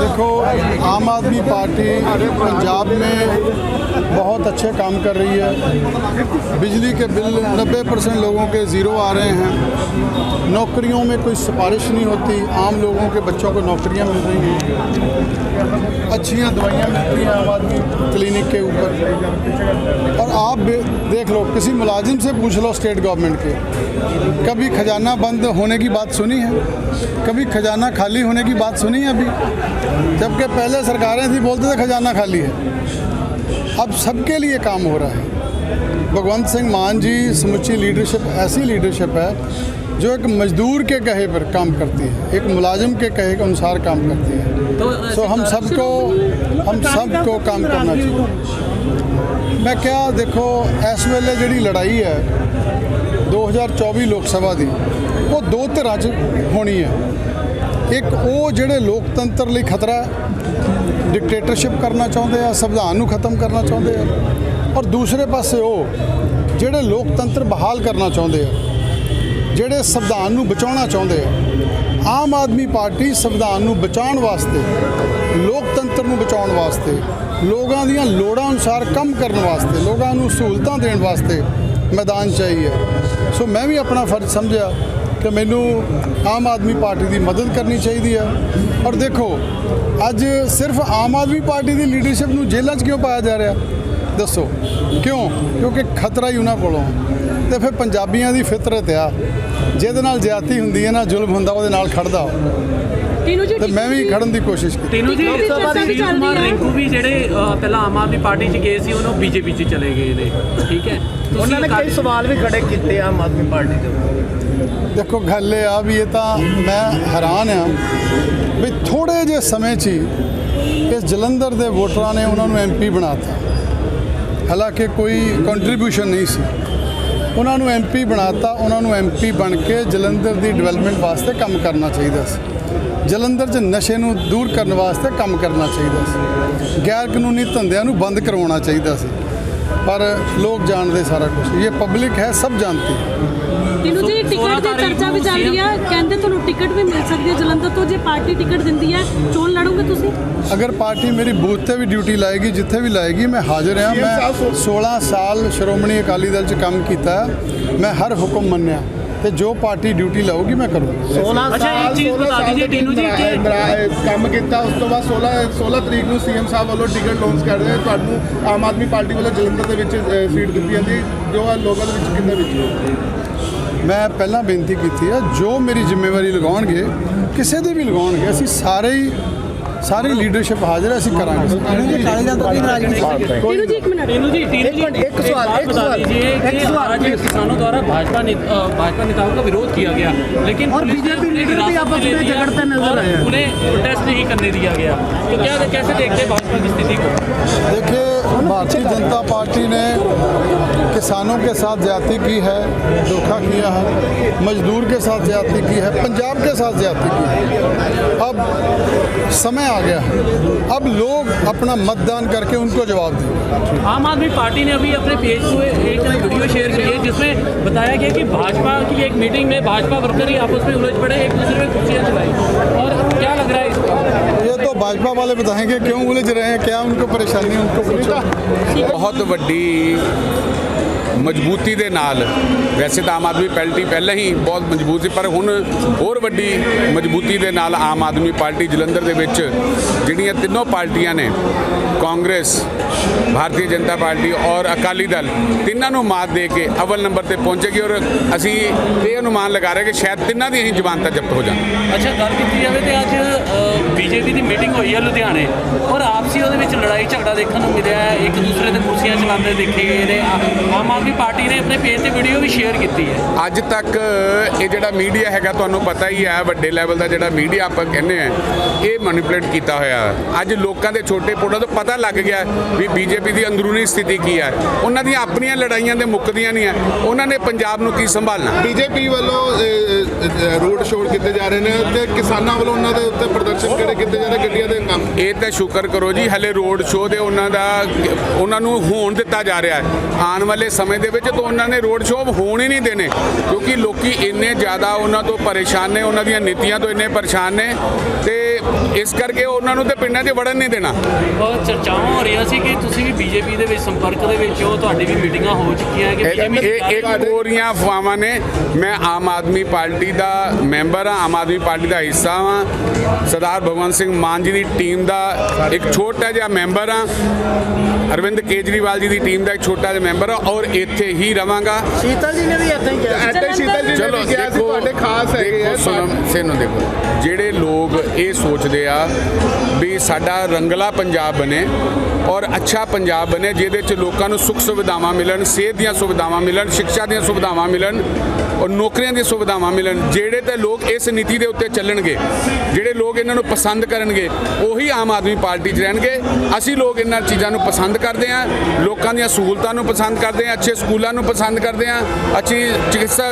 دیکھو، عام آدمی پارٹی پنجاب میں بہت اچھے کام کر رہی ہے۔ بجلی کے بل نبے پرسنٹ لوگوں کے زیرو آ رہے ہیں۔ نوکریوں میں کوئی سفارش نہیں ہوتی۔ عام لوگوں کے بچوں کو نوکریاں مل رہی ہیں۔ اچھیاں دوائیاں مل رہی ہیں عام آدمی کلینک کے اوپر۔ اور آپ دیکھ لو، کسی ملازم سے پوچھ لو اسٹیٹ گورنمنٹ کے۔ کبھی خزانہ بند ہونے کی بات سنی ہے؟ کبھی خزانہ خالی ہونے کی بات سنی ہے ابھی؟ جبکہ پہلے سرکاریں تھیں بولتے تھے خزانہ خالی ہے۔ اب سب کے لیے کام ہو رہا ہے۔ بھگوند سنگھ مان جی سمچی لیڈرشپ ایسی لیڈرشپ ہے جو ایک مزدور کے کہے پر کام کرتی ہے ایک ملازم کے کہے کے انسار کام کرتی ہے۔ تو ہم سب کو ہم سب کو کام کرنا چاہیے۔ ਮੈਂ ਕਿਹਾ, ਦੇਖੋ, ਇਸ ਵੇਲੇ ਜਿਹੜੀ ਲੜਾਈ ਹੈ 2024 ਲੋਕ ਸਭਾ ਦੀ, ਉਹ ਦੋ ਧਿਰਾਂ 'ਚ ਹੋਣੀ ਹੈ। ਇੱਕ, ਉਹ ਜਿਹੜੇ ਲੋਕਤੰਤਰ ਲਈ ਖਤਰਾ ਡਿਕਟੇਟਰਸ਼ਿਪ ਕਰਨਾ ਚਾਹੁੰਦੇ ਆ, ਸੰਵਿਧਾਨ ਨੂੰ ਖਤਮ ਕਰਨਾ ਚਾਹੁੰਦੇ ਆ। ਔਰ ਦੂਸਰੇ ਪਾਸੇ ਉਹ, ਜਿਹੜੇ ਲੋਕਤੰਤਰ ਬਹਾਲ ਕਰਨਾ ਚਾਹੁੰਦੇ ਆ, ਜਿਹੜੇ ਸੰਵਿਧਾਨ ਨੂੰ ਬਚਾਉਣਾ ਚਾਹੁੰਦੇ ਆ ਆਮ ਆਦਮੀ ਪਾਰਟੀ ਸੰਵਿਧਾਨ ਨੂੰ ਬਚਾਉਣ ਵਾਸਤੇ, ਲੋਕਤੰਤਰ ਨੂੰ ਬਚਾਉਣ ਵਾਸਤੇ, ਲੋਕਾਂ ਦੀਆਂ ਲੋੜਾਂ ਅਨੁਸਾਰ ਕੰਮ ਕਰਨ ਵਾਸਤੇ, ਲੋਕਾਂ ਨੂੰ ਸਹੂਲਤਾਂ ਦੇਣ ਵਾਸਤੇ ਮੈਦਾਨ ਚਾਹੀਏ ਸੋ ਮੈਂ ਵੀ ਆਪਣਾ ਫਰਜ਼ ਸਮਝਿਆ ਕਿ ਮੈਨੂੰ ਆਮ ਆਦਮੀ ਪਾਰਟੀ ਦੀ ਮਦਦ ਕਰਨੀ ਚਾਹੀਦੀ ਹੈ। ਔਰ ਦੇਖੋ, ਅੱਜ ਸਿਰਫ ਆਮ ਆਦਮੀ ਪਾਰਟੀ ਦੀ ਲੀਡਰਸ਼ਿਪ ਨੂੰ ਜੇਲ੍ਹਾਂ 'ਚ ਕਿਉਂ ਪਾਇਆ ਜਾ ਰਿਹਾ? ਦੱਸੋ, ਕਿਉਂ? ਕਿਉਂਕਿ ਖਤਰਾ ਹੀ ਉਹਨਾਂ ਕੋਲੋਂ ਤੇ ਫਿਰ ਪੰਜਾਬੀਆਂ ਦੀ ਫਿਤਰਤ ਆ। ਜਿਹਦੇ ਨਾਲ ਜ਼ਿਆਦਤੀ ਹੁੰਦੀ ਹੈ ਨਾ ਜ਼ੁਲਮ ਹੁੰਦਾ ਉਹਦੇ ਨਾਲ ਖੜਦਾ ਤੀਨੂ ਜੀ ਤੇ ਮੈਂ ਵੀ ਖੜਨ ਦੀ ਕੋਸ਼ਿਸ਼ ਕੀਤੀ। ਤੈਨੂੰ ਜੀ ਲੋਕ ਸਭਾ ਦੀ ਸੁਨੀਲ ਚੱਲ ਰਹੀ ਕੁਮਾਰ ਹੈ। ਰਿੰਕੂ ਵੀ ਜਿਹੜੇ ਪਹਿਲਾਂ ਆਮ ਆਦਮੀ ਪਾਰਟੀ 'ਚ ਗਏ ਸੀ ਉਹਨੂੰ ਬੀਜੇਪੀ 'ਚ ਚਲੇ ਗਏ ਨੇ। ਠੀਕ ਹੈ? ਉਹਨਾਂ ਨੇ ਕਈ ਸਵਾਲ ਵੀ ਖੜੇ ਕੀਤੇ ਆਮ ਆਦਮੀ ਪਾਰਟੀ ਦੇ ਦੇਖੋ ਗੱਲ ਇਹ ਆ ਵੀ ਇਹ ਤਾਂ ਮੈਂ ਹੈਰਾਨ ਆ ਵੀ ਥੋੜੇ ਜਿਹੇ ਸਮੇਂ 'ਚ ਹੀ ਇਸ ਜਲੰਧਰ ਦੇ ਵੋਟਰਾਂ ਨੇ ਉਹਨਾਂ ਨੂੰ ਐਮਪੀ ਬਣਾਤਾ। ਹਾਲਾਂਕਿ ਕੋਈ ਕੰਟਰੀਬਿਊਸ਼ਨ ਨਹੀਂ ਸੀ। ਉਹਨਾਂ ਨੂੰ ਐਮਪੀ ਬਣਾਤਾ, ਉਹਨਾਂ ਨੂੰ ਐਮਪੀ ਬਣ ਕੇ ਜਲੰਧਰ ਦੀ ਡਿਵੈਲਪਮੈਂਟ ਵਾਸਤੇ ਕੰਮ ਕਰਨਾ ਚਾਹੀਦਾ ਸੀ। ਜਲੰਧਰ 'ਚ ਨਸ਼ੇ ਨੂੰ ਦੂਰ ਕਰਨ ਵਾਸਤੇ ਕੰਮ ਕਰਨਾ ਚਾਹੀਦਾ ਸੀ। ਗੈਰ ਕਾਨੂੰਨੀ ਧੰਦਿਆਂ ਨੂੰ ਬੰਦ ਕਰਵਾਉਣਾ ਚਾਹੀਦਾ ਸੀ। ਪਰ ਲੋਕ ਜਾਣਦੇ ਸਾਰਾ ਕੁਝ ਇਹ ਪਬਲਿਕ ਹੈ, ਸਭ ਜਾਣਤੀ ਹੈ ਤੀਨੂ ਜੀ ਸੋਲਾਂ ਟਿਕਟ ਦੀ ਤਾਰੀਖ ਚਰਚਾ ਵੀ ਨੂੰ ਚੱਲ ਰਹੀ ਹੈ। ਕਹਿੰਦੇ ਤੁਹਾਨੂੰ ਟਿਕਟ ਵੀ ਮਿਲ ਸਕਦੀ ਹੈ। ਜਲੰਧਰ ਤੋਂ ਜੇ ਪਾਰਟੀ ਟਿਕਟ ਦਿੰਦੀ ਹੈ ਚੋਣ ਲੜੋਗੇ ਤੁਸੀਂ? ਅਗਰ ਪਾਰਟੀ ਮੇਰੀ ਬੂਥ ਤੇ ਵੀ ਡਿਊਟੀ ਲਾਏਗੀ ਜਿੱਥੇ ਵੀ ਲਾਏਗੀ ਮੈਂ ਹਾਜ਼ਰ ਹਾਂ। ਮੈਂ 16 ਸਾਲ ਸ਼੍ਰੋਮਣੀ ਅਕਾਲੀ ਦਲ 'ਚ ਕੰਮ ਕੀਤਾ। ਮੈਂ ਹਰ ਹੁਕਮ ਮੰਨਿਆ। ਤੇ ਜੋ ਪਾਰਟੀ ਡਿਊਟੀ ਲਾਊਗੀ ਮੈਂ ਕਰੂੰਗਾ। 16 ਅੱਛਾ, ਇੱਕ ਸਾਲ ਚੀਜ਼ 16 ਬਤਾ ਸਾਲ ਦਈਏ ਤੱਕ ਟੀਨੂ ਜੀ ਕਿ- ਇੰਦਰਾ- ਕੰਮ ਕੀਤਾ। ਉਸ ਤੋਂ ਬਾਅਦ 16 16 ਤਰੀਕ ਨੂੰ ਸੀਐਮ ਸਾਹਿਬ ਵੱਲੋਂ ਟਿਕਟ ਲਾਂਚ ਕਰ ਰਹੇ ਤੁਹਾਨੂੰ ਆਮ ਆਦਮੀ ਪਾਰਟੀ ਵੱਲੋਂ ਜਲੰਧਰ ਦੇ ਵਿੱਚ ਸੀਟ ਦਿੱਤੀ ਜਾਂਦੀ ਜੋ ਆ ਲੋਕਾਂ ਦੇ ਵਿੱਚ ਕਿੰਨੇ ਵਿੱਚ? ਮੈਂ ਪਹਿਲਾਂ ਬੇਨਤੀ ਕੀਤੀ ਹੈ ਜੋ ਮੇਰੀ ਜ਼ਿੰਮੇਵਾਰੀ ਲਗਾਉਣਗੇ ਕਿਸੇ ਦੀ ਵੀ ਲਗਾਉਣਗੇ ਅਸੀਂ ਸਾਰੇ ਹੀ ਸਾਰੀ ਲੀਡਰਸ਼ਿਪ ਹਾਜ਼ਰ ਹੈ ਅਸੀਂ ਕਰਾਂਗੇ ਤੀਨੂ ਜੀ ਇੱਕ ਮਿੰਟ टीनू जी टीनू एक जी मिनट, एक सवाल, बात एक बता सवाल, दीजिए एक कि सवाल। आज किसानों द्वारा भाजपा ने- अ, भाजपा नेताओं का विरोध किया गया लेकिन और पुलिस ने बीजेपी उन्हें लीडर भी हिरासत आपस ले में लिया झगड़ते नजर और आए हैं। نہیں کرنے دیا گیا تو کیا کیسے دیکھتے ہیں بھاجپا کی استھتی کو بھارتی جنتا پارٹی نے کسانوں کے ساتھ زیادتی کی ہے دھوکہ کیا ہے مزدور کے ساتھ زیادتی کی ہے پنجاب کے ساتھ زیادتی کی ہے اب سمے آ گیا ہے اب لوگ اپنا مت دان کر کے ان کو جواب دیں عام آدمی پارٹی نے ابھی اپنے پیج ہوئے ایک اس میں بتایا گیا کہ بھاجپا کی ایک میٹنگ میں بھاجپا ورکر ہی آپس میں الجھ پڑے ایک دوسرے میں کرسیاں چلائی اور کیا لگ رہا ہے اس کو؟ یہ تو بھاجپا والے بتائیں گے کیوں الجھ رہے ہیں کیا ان کو پریشانی ان کو بہت بڑی ਮਜ਼ਬੂਤੀ ਦੇ ਨਾਲ। ਵੈਸੇ ਤਾਂ ਆਮ ਆਦਮੀ ਪਾਰਟੀ ਪਹਿਲਾਂ ਹੀ ਬਹੁਤ ਮਜ਼ਬੂਤ ਸੀ, ਪਰ ਹੁਣ ਹੋਰ ਵੱਡੀ ਮਜ਼ਬੂਤੀ ਦੇ ਨਾਲ ਆਮ ਆਦਮੀ ਪਾਰਟੀ ਜਲੰਧਰ ਦੇ ਵਿੱਚ ਜਿਹੜੀਆਂ ਤਿੰਨੋਂ ਪਾਰਟੀਆਂ ਨੇ, ਕਾਂਗਰਸ, ਭਾਰਤੀ ਜਨਤਾ ਪਾਰਟੀ ਔਰ ਅਕਾਲੀ ਦਲ, ਤਿੰਨਾਂ ਨੂੰ ਮਾਤ ਦੇ ਕੇ ਅਵਲ ਨੰਬਰ ਤੇ ਪਹੁੰਚੇਗੀ ਔਰ ਅਸੀਂ ਇਹ ਅਨੁਮਾਨ ਲਗਾ ਰਹੇ ਕਿ ਸ਼ਾਇਦ ਤਿੰਨਾਂ ਦੀ ਹੀ ਜ਼ਮਾਨਤਾਂ ਜ਼ਬਤ ਹੋ ਜਾਣ। ਅੱਛਾ, ਗੱਲ ਕੀਤੀ ਜਾਵੇ ਤੇ ਅੱਜ ਬੀਜੇਪੀ ਦੀ ਮੀਟਿੰਗ ਹੋਈ ਹੈ ਲੁਧਿਆਣੇ, ਔਰ ਆਪਸੀ ਉਹਦੇ ਵਿੱਚ ਲੜਾਈ ਝਗੜਾ ਦੇਖਣ ਨੂੰ ਮਿਲਿਆ ਇੱਕ ਦੂਸਰੇ ਦੇ ਕੁਰਸੀਆਂ ਚਲਾਉਂਦੇ ਦੇਖੇ ਗਏ ਨੇ ਆਮ ਆਦਮੀ ਪਾਰਟੀ ਨੇ ਆਪਣੇ ਪੇਜ ਤੇ ਵੀਡੀਓ ਵੀ ਸ਼ੇਅਰ ਕੀਤੀ ਹੈ। ਅੱਜ ਤੱਕ ਇਹ ਜਿਹੜਾ ਮੀਡੀਆ ਹੈਗਾ ਤੁਹਾਨੂੰ ਪਤਾ ਹੀ ਹੈ ਵੱਡੇ ਲੈਵਲ ਦਾ ਜਿਹੜਾ ਮੀਡੀਆ ਆਪਾਂ ਕਹਿੰਦੇ ਆ ਇਹ ਮੈਨੀਪੂਲੇਟ ਕੀਤਾ ਹੋਇਆ। ਹੈ। ਅੱਜ ਲੋਕਾਂ ਦੇ ਛੋਟੇ ਪੋਟਾਂ ਤੋਂ ਪਤਾ ਲੱਗ ਗਿਆ ਵੀ ਬੀਜੇਪੀ ਦੀ ਅੰਦਰੂਨੀ ਸਥਿਤੀ ਕੀ ਹੈ। ਉਹਨਾਂ ਦੀਆਂ ਆਪਣੀਆਂ ਲੜਾਈਆਂ ਦੇ ਮੁੱਕਦੀਆਂ ਨਹੀਂ ਹੈ। ਉਹਨਾਂ ਨੇ ਪੰਜਾਬ ਨੂੰ ਕੀ ਸੰਭਾਲਣਾ? ਬੀਜੇਪੀ ਵੱਲੋਂ ਰੋਡ ਸ਼ੋਅ ਕੀਤੇ ਜਾ ਰਹੇ ਨੇ ਤੇ ਕਿਸਾਨਾਂ ਵੱਲੋਂ ਉਹਨਾਂ ਦੇ ਉੱਤੇ ਪ੍ਰਦਰਸ਼ਨ ਕਿਹੜੇ ਕੀਤੇ ਜਾ ਰਹੇ ਗੱਡੀਆਂ ਦੇ ਕੰਮ? ਇਹ ਤਾਂ ਸ਼ੁਕਰ ਕਰੋ ਜੀ ਹਲੇ ਰੋਡ ਸ਼ੋਅ ਦੇ ਉਹਨਾਂ ਦਾ ਉਹਨਾਂ ਨੂੰ ਹੋਣ ਦਿੱਤਾ ਜਾ ਰਿਹਾ ਹੈ। ਆਉਣ ਵਾਲੇ ਸਮੇਂ ਸਮੇਂ ਦੇ ਵਿੱਚ ਤਾਂ ਉਹਨਾਂ ਨੇ ਰੋਡ ਸ਼ੋਅ ਹੋਣ ਹੀ ਨਹੀਂ ਦੇਣੇ ਕਿਉਂਕਿ ਲੋਕੀ ਇੰਨੇ ਜ਼ਿਆਦਾ ਉਹਨਾਂ ਤੋਂ ਪਰੇਸ਼ਾਨ ਨੇ ਉਹਨਾਂ ਦੀਆਂ ਨੀਤੀਆਂ ਤੋਂ ਇੰਨੇ ਪਰੇਸ਼ਾਨ ਨੇ ਤੇ ਇਸ ਕਰਕੇ ਉਹਨਾਂ ਨੂੰ ਤੇ ਪਿੰਡਾਂ 'ਚ ਵੜਨ ਨਹੀਂ ਦੇਣਾ। ਬਹੁਤ ਚਰਚਾਵਾਂ ਹੋ ਰਹੀਆਂ ਸੀ ਕਿ ਤੁਸੀਂ ਵੀ ਬੀਜੇਪੀ ਦੇ ਵਿੱਚ ਸੰਪਰਕ ਦੇ ਵਿੱਚ ਹੋ ਤੁਹਾਡੀ ਵੀ ਮੀਟਿੰਗਾਂ ਹੋ ਚੁੱਕੀਆਂ ਕਿ ਇਹ ਇੱਕ ਕੋਰੀਆਂ ਅਫਵਾਹਾਂ ਨੇ। ਮੈਂ ਆਮ ਆਦਮੀ ਪਾਰਟੀ ਦਾ ਮੈਂਬਰ ਹਾਂ ਆਮ ਆਦਮੀ ਪਾਰਟੀ ਦਾ ਹਿੱਸਾ ਹਾਂ ਸਰਦਾਰ ਭਗਵੰਤ ਸਿੰਘ ਮਾਨ ਜੀ ਦੀ ਟੀਮ ਦਾ ਇੱਕ ਛੋਟਾ ਜਿਹਾ ਮੈਂਬਰ ਹਾਂ। ਅਰਵਿੰਦ ਕੇਜਰੀਵਾਲ ਜੀ ਦੀ ਟੀਮ ਦਾ ਇੱਕ ਛੋਟਾ ਜਿਹਾ ਮੈਂਬਰ ਹਾਂ ਔਰ ਇੱਥੇ ਹੀ ਰਵਾਂਗਾ। ਐਦਾਂ ਸ਼ੀਤਲ ਜੀ ਨੇ ਚਲੋ ਵੀ ਕਿਹਾ ਸੀ ਦੇਖੋ ਤੁਹਾਡੇ ਖਾਸ ਹੈਗੇ ਆ ਸੁਣੋ ਸੇਨੋ ਦੇਖੋ ਜਿਹੜੇ ਲੋਕ ਇਹ ਸੋਚਦੇ ਆ ਵੀ ਸਾਡਾ ਰੰਗਲਾ ਪੰਜਾਬ ਬਣੇ ਔਰ ਅੱਛਾ ਪੰਜਾਬ ਬਣੇ ਜਿਹਦੇ ਚ ਲੋਕਾਂ ਨੂੰ ਸੁੱਖ ਸੁਵਿਧਾਵਾਂ ਮਿਲਣ ਸਿਹਤ ਦੀਆਂ ਸੁਵਿਧਾਵਾਂ ਮਿਲਣ ਸਿੱਖਿਆ ਦੀਆਂ ਸੁਵਿਧਾਵਾਂ ਮਿਲਣ ਔਰ ਨੌਕਰੀਆਂ ਦੀਆਂ ਸੁਵਿਧਾਵਾਂ ਮਿਲਣ ਜਿਹੜੇ ਤੇ ਲੋਕ ਇਸ ਨੀਤੀ ਦੇ ਉੱਤੇ ਚੱਲਣਗੇ ਜਿਹੜੇ ਲੋਕ ਇਹਨਾਂ ਨੂੰ ਪਸੰਦ ਕਰਨਗੇ ਉਹੀ ਆਮ ਆਦਮੀ ਪਾਰਟੀ 'ਚ ਰਹਿਣਗੇ। ਅਸੀਂ ਲੋਕ ਇਹਨਾਂ ਚੀਜ਼ਾਂ ਨੂੰ ਪਸੰਦ ਕਰਦੇ ਹਾਂ ਲੋਕਾਂ ਦੀਆਂ ਸਹੂਲਤਾਂ ਨੂੰ ਪਸੰਦ ਕਰਦੇ ਹਾਂ ਅੱਛੇ ਸਕੂਲਾਂ ਨੂੰ ਪਸੰਦ ਕਰਦੇ ਹਾਂ ਅੱਛੀ ਚਿਕਿਤਸਾ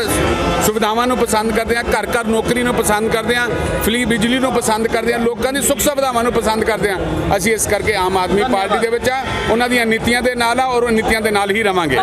ਸੁਵਿਧਾਵਾਂ ਨੂੰ ਪਸੰਦ ਕਰਦੇ ਹਾਂ ਘਰ ਘਰ ਨੌਕਰੀ ਨੂੰ ਪਸੰਦ ਕਰਦੇ ਹਾਂ ਫ੍ਰੀ ਬਿਜਲੀ ਨੂੰ ਪਸੰਦ ਕਰਦੇ ਹਾਂ ਲੋਕਾਂ ਦੀ ਸੁੱਖ ਸੁਵਿਧਾਵਾਂ ਨੂੰ ਪਸੰਦ ਕਰਦੇ ਹਾਂ। ਅਸੀਂ ਇਸ ਕਰਕੇ ਆਮ ਆਦਮੀ ਪਾਰਟੀ ਦੇ ਵਿੱਚ ਆ, ਉਹਨਾਂ ਦੀਆਂ ਨੀਤੀਆਂ ਦੇ ਨਾਲ ਆ ਔਰ ਉਹ ਨੀਤੀਆਂ ਦੇ ਨਾਲ ਹੀ ਰਵਾਂਗੇ।